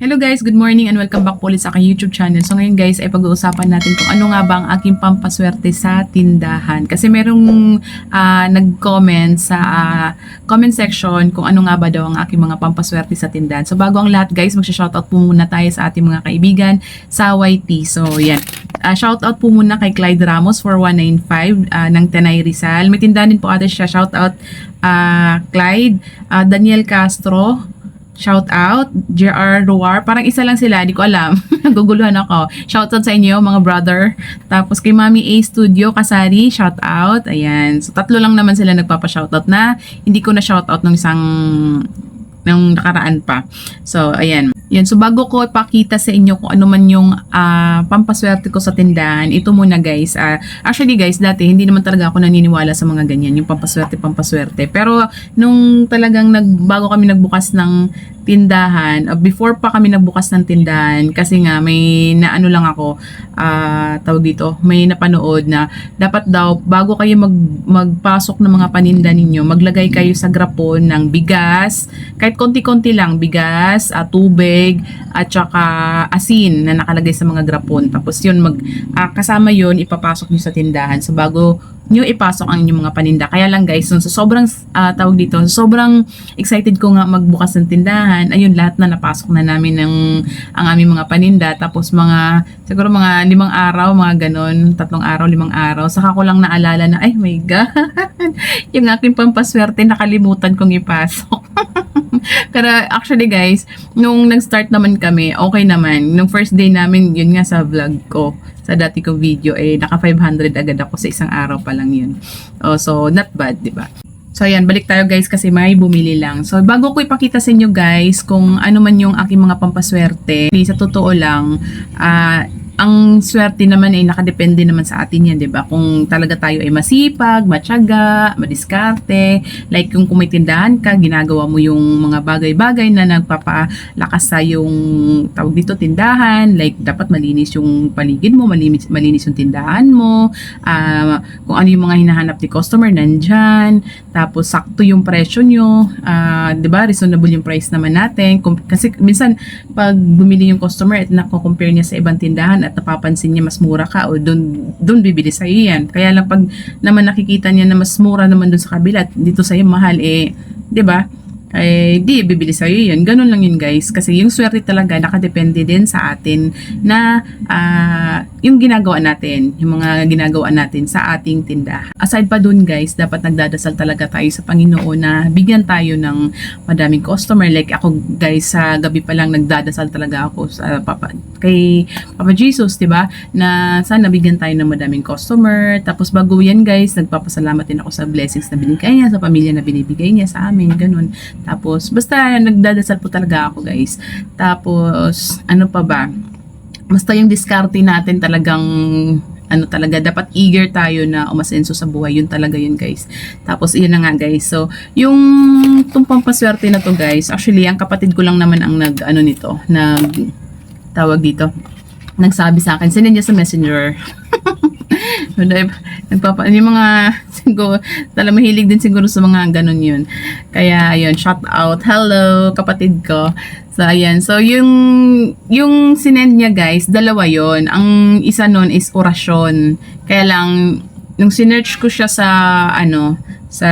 Hello guys, good morning and welcome back po ulit sa aking YouTube channel. So ngayon guys ay pag-uusapan natin kung ano nga ba ang aking pampaswerte sa tindahan. Kasi merong ah, nag-comment sa ah, comment section kung ano nga ba daw ang aking mga pampaswerte sa tindahan. So bago ang lahat guys, magsha-shoutout po muna tayo sa ating mga kaibigan sa YT. So yan. Ah, shoutout po muna kay Clyde Ramos for 195 ah, ng Tanay Rizal. May tindahan din po ate siya. Shoutout ah, Clyde, ah, Daniel Castro, Shout out, JR Roar. Parang isa lang sila, di ko alam. Naguguluhan ako. Shout out sa inyo, mga brother. Tapos kay Mami A Studio, Kasari, shout out. Ayan. So, tatlo lang naman sila nagpapa-shout out na hindi ko na shout out ng isang nung nakaraan pa. So, ayan. Yan. So, bago ko ipakita sa inyo kung ano man yung ah, pampaswerte ko sa tindahan, ito muna guys. Ah, actually guys, dati hindi naman talaga ako naniniwala sa mga ganyan, yung pampaswerte, pampaswerte. Pero, nung talagang nag, bago kami nagbukas ng tindahan, uh, before pa kami nagbukas ng tindahan, kasi nga may naano lang ako, ah, tawag dito, may napanood na dapat daw, bago kayo mag, magpasok ng mga paninda ninyo, maglagay kayo sa grapon ng bigas, kahit konti-konti lang, bigas, ah, tubig, at saka asin na nakalagay sa mga grapon. Tapos yun, mag, ah, kasama yun, ipapasok nyo sa tindahan. So bago nyo ipasok ang inyong mga paninda. Kaya lang guys, so, sobrang ah, tawag dito, sobrang excited ko nga magbukas ng tindahan. Ayun, lahat na napasok na namin ng ang aming mga paninda. Tapos mga, siguro mga limang araw, mga ganon, tatlong araw, limang araw. Saka ko lang naalala na, ay my God, yung aking pampaswerte, nakalimutan kong ipasok. Pero actually guys, nung nag-start naman kami, okay naman. Nung first day namin, yun nga sa vlog ko, sa dati kong video, eh, naka 500 agad ako sa isang araw pa lang yun. Oh, so, not bad, di ba? So, ayan, balik tayo guys kasi may bumili lang. So, bago ko ipakita sa inyo guys kung ano man yung aking mga pampaswerte, sa totoo lang, ah, ang swerte naman ay nakadepende naman sa atin yan, 'di ba? Kung talaga tayo ay masipag, matyaga, madiskarte, like kung, kung may tindahan ka, ginagawa mo yung mga bagay-bagay na nagpapalakas sa yung tawag dito tindahan, like dapat malinis yung paligid mo, malinis, malinis yung tindahan mo, ah, kung ano yung mga hinahanap ni customer nandyan, tapos sakto yung presyo nyo, ah, 'di ba? Reasonable yung price naman natin. Kasi minsan pag bumili yung customer at nako-compare niya sa ibang tindahan at napapansin niya mas mura ka o doon doon bibili sa yan. Kaya lang pag naman nakikita niya na mas mura naman doon sa kabila at dito sa mahal eh, 'di ba? Eh, di, bibili sa'yo yun. Ganun lang yun, guys. Kasi yung swerte talaga, nakadepende din sa atin na ah, yung ginagawa natin, yung mga ginagawa natin sa ating tindahan. Aside pa dun, guys, dapat nagdadasal talaga tayo sa Panginoon na bigyan tayo ng madaming customer. Like ako, guys, sa gabi pa lang nagdadasal talaga ako sa Papa, kay Papa Jesus, di ba? Na sana bigyan tayo ng madaming customer. Tapos bago yan, guys, nagpapasalamat din ako sa blessings na binigay niya, sa pamilya na binibigay niya sa amin, ganun. Tapos, basta nagdadasal po talaga ako guys. Tapos, ano pa ba? Basta yung diskarte natin talagang ano talaga, dapat eager tayo na umasenso sa buhay. Yun talaga yun, guys. Tapos, yun na nga, guys. So, yung itong pampaswerte na to, guys, actually, ang kapatid ko lang naman ang nag, ano nito, nag, tawag dito, nagsabi sa akin, sinend niya sa messenger. Nagpapa, yung mga, siguro, tala mahilig din siguro sa mga ganun yun. Kaya, ayun, shout out. Hello, kapatid ko. So, ayan. So, yung, yung sinend niya, guys, dalawa yon Ang isa nun is orasyon. Kaya lang, nung sinearch ko siya sa, ano, sa,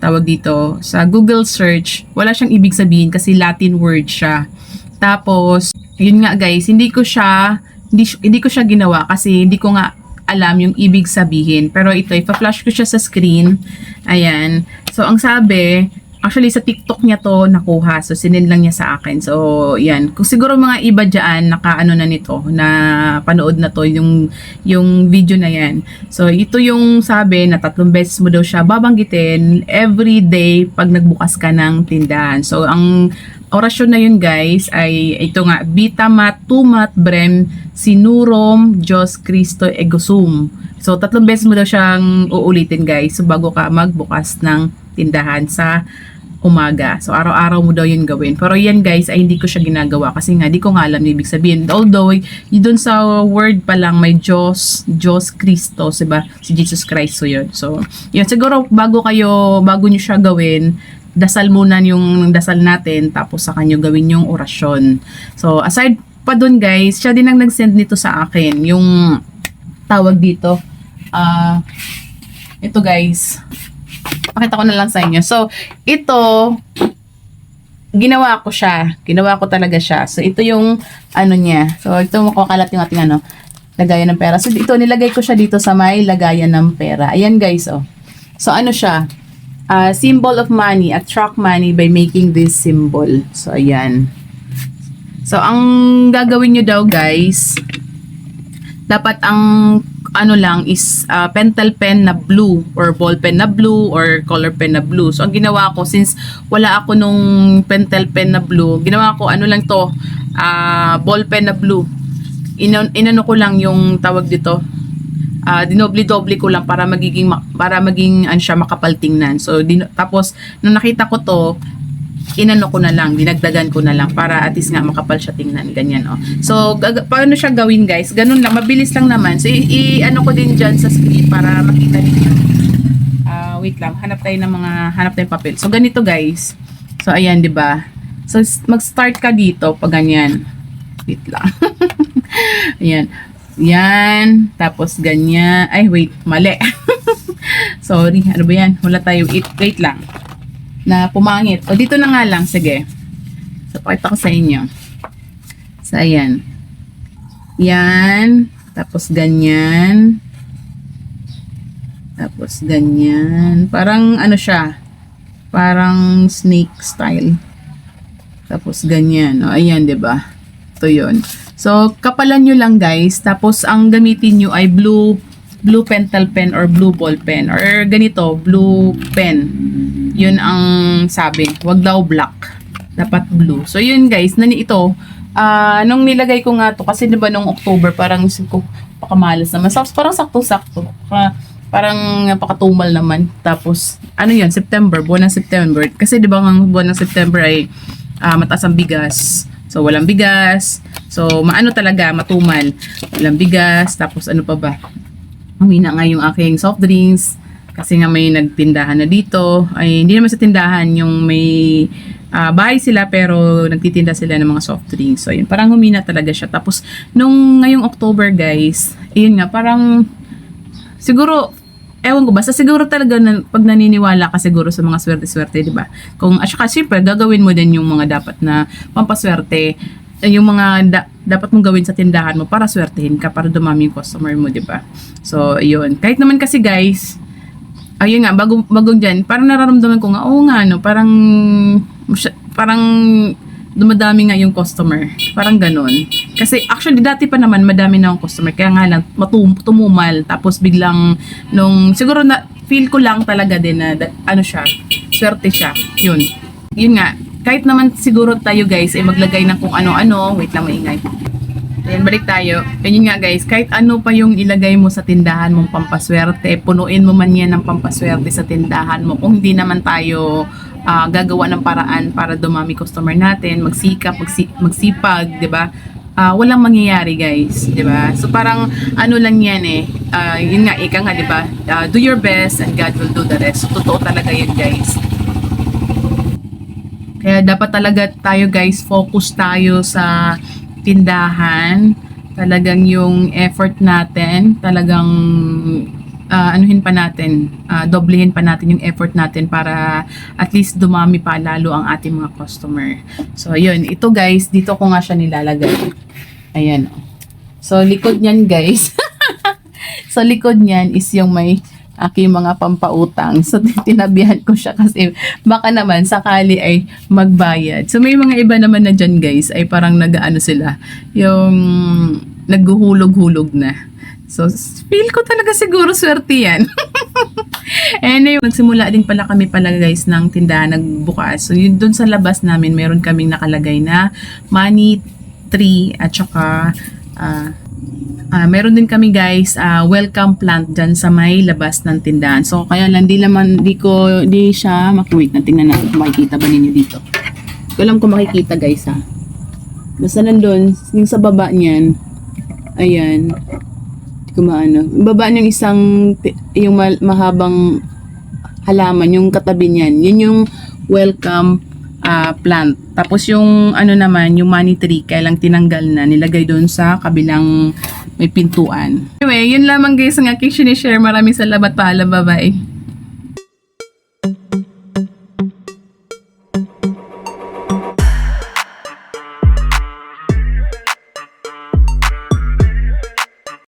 tawag dito, sa Google search, wala siyang ibig sabihin kasi Latin word siya. Tapos, yun nga guys, hindi ko siya, hindi, hindi ko siya ginawa kasi hindi ko nga alam yung ibig sabihin. Pero ito, ipa-flash ko siya sa screen. Ayan. So, ang sabi, actually sa TikTok niya to nakuha. So, sinend lang niya sa akin. So, yan. Kung siguro mga iba dyan, naka-ano na nito, na panood na to, yung, yung video na yan. So, ito yung sabi na tatlong beses mo daw siya babanggitin every day pag nagbukas ka ng tindahan. So, ang orasyon na yun guys ay ito nga Bitamat Tumat Brem Sinurom Diyos Cristo Egosum. So tatlong beses mo daw siyang uulitin guys so bago ka magbukas ng tindahan sa umaga. So araw-araw mo daw yun gawin. Pero yan guys ay hindi ko siya ginagawa kasi nga di ko nga alam ibig sabihin. Although yun dun sa word pa lang may Diyos, Diyos Cristo, diba? Si Jesus Christ so yun. So yun siguro bago kayo, bago nyo siya gawin, dasal muna yung dasal natin tapos sa kanyo gawin yung orasyon. So aside pa dun guys, siya din ang nag-send nito sa akin. Yung tawag dito. Ah, ito guys. Pakita ko na lang sa inyo. So, ito, ginawa ko siya. Ginawa ko talaga siya. So, ito yung, ano niya. So, ito makakalat yung ating, ano, lagayan ng pera. So, ito, nilagay ko siya dito sa may lagayan ng pera. Ayan, guys, oh. So, ano siya? Ah, symbol of money. Attract money by making this symbol. So, ayan. So, ang gagawin nyo daw, guys, dapat ang ano lang is uh, pentel pen na blue or ball pen na blue or color pen na blue. So, ang ginawa ko, since wala ako nung pentel pen na blue, ginawa ko, ano lang to, uh, ball pen na blue. Inan inano ko lang yung tawag dito, uh, dinobli-dobli ko lang para magiging ma- para maging ano siya makapal tingnan. So din tapos nung nakita ko to, inano ko na lang, dinagdagan ko na lang para at least nga makapal siya tingnan, ganyan oh. So paano siya gawin guys? Ganun lang, mabilis lang naman. So i- i- ano ko din diyan sa screen para makita niyo. Ah, wait lang, hanap tayo ng mga hanap tayong papel. So ganito guys. So ayan, 'di ba? So mag-start ka dito pag ganyan. Wait lang. ayan. Yan. Tapos ganyan. Ay, wait. Mali. Sorry. Ano ba yan? Wala tayo. Wait, wait lang. Na pumangit. O, dito na nga lang. Sige. So, pakita ko sa inyo. So, ayan. Yan. Tapos ganyan. Tapos ganyan. Parang ano siya. Parang snake style. Tapos ganyan. O, ayan, ba? Ito 'yon. So, kapalan nyo lang guys. Tapos, ang gamitin nyo ay blue blue pentel pen or blue ball pen. Or ganito, blue pen. Yun ang sabi. Wag daw black. Dapat blue. So, yun guys. Nani ito. ah nung nilagay ko nga to, kasi diba nung October, parang isip ko, pakamalas naman. So, parang sakto-sakto. Pa- parang napakatumal naman. Tapos, ano yun, September, buwan ng September. Kasi di ba ang buwan ng September ay ah, mataas ang bigas. So, walang bigas. So, maano talaga, matumal. Walang bigas. Tapos, ano pa ba? Humina nga yung aking soft drinks. Kasi nga may nagtindahan na dito. Ay, hindi naman sa tindahan, yung may ah, bahay sila pero nagtitinda sila ng mga soft drinks. So, yun, parang humina talaga siya. Tapos, nung ngayong October, guys, ayun nga, parang siguro ewan ko basta siguro talaga na, pag naniniwala ka siguro sa mga swerte-swerte, di ba? Kung at saka syempre gagawin mo din yung mga dapat na pampaswerte, eh, yung mga da- dapat mong gawin sa tindahan mo para swertehin ka para dumami yung customer mo, di ba? So, ayun. Kahit naman kasi guys, ayun nga, bago, bagong dyan, parang nararamdaman ko nga, oo nga, no, parang, parang dumadami nga yung customer. Parang ganun. Kasi actually dati pa naman madami na akong customer. Kaya nga lang matum tumumal. Tapos biglang nung siguro na feel ko lang talaga din na da- ano siya, swerte siya. Yun. Yun nga. Kahit naman siguro tayo guys ay maglagay ng kung ano-ano. Wait lang maingay. Ayan, balik tayo. Yun nga guys, kahit ano pa yung ilagay mo sa tindahan mong pampaswerte, punuin mo man yan ng pampaswerte sa tindahan mo. Kung hindi naman tayo ah, gagawa ng paraan para dumami customer natin, magsikap, magsi- magsipag, 'di ba? Ah, walang mangyayari, guys, 'di ba? So parang ano lang 'yan eh. Ah, yun nga ika nga, 'di ba? Ah, do your best and God will do the rest. So, totoo talaga 'yun, guys. Kaya dapat talaga tayo guys, focus tayo sa tindahan. Talagang yung effort natin, talagang ah, anuhin pa natin, ah, doblehin pa natin yung effort natin para at least dumami pa lalo ang ating mga customer. So, yun. Ito guys, dito ko nga siya nilalagay. Ayan. oh. So, likod niyan guys. sa likod niyan is yung may aking mga pampautang. So, tinabihan ko siya kasi baka naman sakali ay magbayad. So, may mga iba naman na dyan guys ay parang nag-ano sila, yung naghuhulog-hulog na. So, feel ko talaga siguro swerte yan. anyway, nagsimula din pala kami pala guys ng tindahan nagbukas. So, yun doon sa labas namin, meron kaming nakalagay na money tree at saka ah, Ah, meron din kami guys, ah, welcome plant dyan sa may labas ng tindahan. So, kaya lang, di naman, di ko, di siya, makiwait na tingnan natin kung makikita ba ninyo dito. Hindi ko makikita guys ha. Basta nandun, yung sa baba niyan, ayan, hindi ko maano. Yung isang, yung ma- mahabang halaman, yung katabi niyan, yun yung welcome ah, plant. Tapos yung ano naman, yung money tree, kailang tinanggal na, nilagay doon sa kabilang may pintuan. Anyway, yun lamang guys ang aking sinishare. Maraming salamat paalam. Bye-bye.